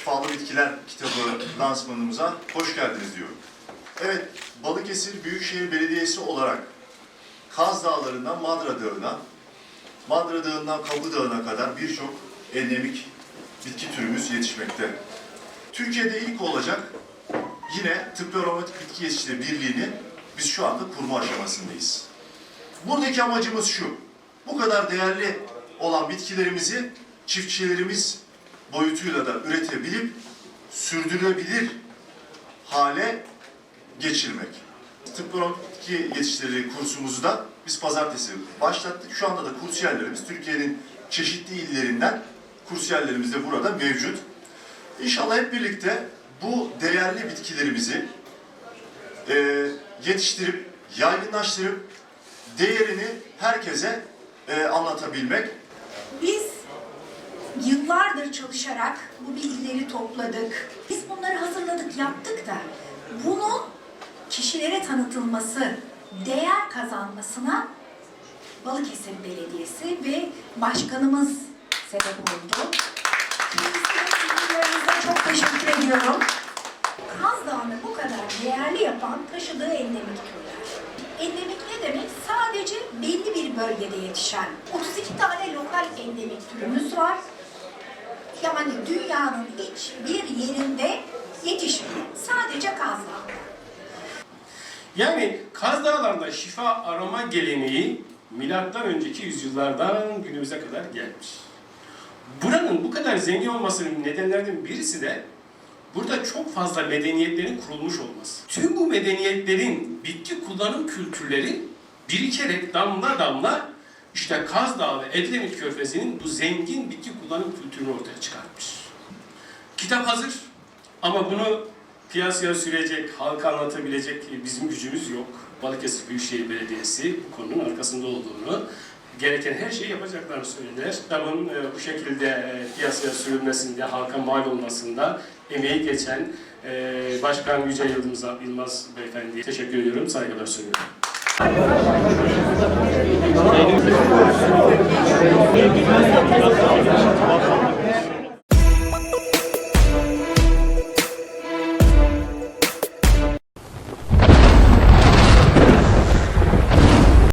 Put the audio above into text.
Şifalı Bitkiler kitabı lansmanımıza hoş geldiniz diyorum. Evet, Balıkesir Büyükşehir Belediyesi olarak Kaz Dağları'ndan Madra Dağı'na, Madra Dağı'ndan Kabı Dağı'na kadar birçok endemik bitki türümüz yetişmekte. Türkiye'de ilk olacak yine tıbbi aromatik bitki yetiştirme birliğini biz şu anda kurma aşamasındayız. Buradaki amacımız şu, bu kadar değerli olan bitkilerimizi çiftçilerimiz boyutuyla da üretebilip sürdürülebilir hale geçirmek. Bitki yetiştiricileri kursumuzu da biz pazartesi başlattık. Şu anda da kursiyerlerimiz Türkiye'nin çeşitli illerinden kursiyerlerimiz de burada mevcut. İnşallah hep birlikte bu değerli bitkilerimizi e, yetiştirip, yaygınlaştırıp değerini herkese e, anlatabilmek. Biz yıllardır çalışarak bu bilgileri topladık. Biz bunları hazırladık, yaptık da bunun kişilere tanıtılması, değer kazanmasına Balıkesir Belediyesi ve başkanımız sebep oldu. Kendisine çok teşekkür ediyorum. Kaz Dağı'nı bu kadar değerli yapan taşıdığı endemik türler. Endemik ne demek? Sadece belli bir bölgede yetişen 32 tane lokal endemik türümüz var. Yani dünyanın hiçbir yerinde yetişmiyor. Sadece Kaz. Yani Kaz Dağları'nda şifa aroma geleneği milattan önceki yüzyıllardan günümüze kadar gelmiş. Buranın bu kadar zengin olmasının nedenlerinden birisi de burada çok fazla medeniyetlerin kurulmuş olması. Tüm bu medeniyetlerin bitki kullanım kültürleri birikerek damla damla işte Kaz Dağı ve Edremit Körfezi'nin bu zengin bitki kullanım kültürünü ortaya çıkartmış. Kitap hazır ama bunu piyasaya sürecek, halka anlatabilecek bizim gücümüz yok. Balıkesir Büyükşehir Belediyesi bu konunun arkasında olduğunu, gereken her şeyi yapacaklarını söylediler. Kitabın e, bu şekilde e, piyasaya sürülmesinde, halka mal olmasında emeği geçen e, Başkan Yüce Yıldız, Yılmaz Beyefendi'ye teşekkür ediyorum, saygılar sunuyorum.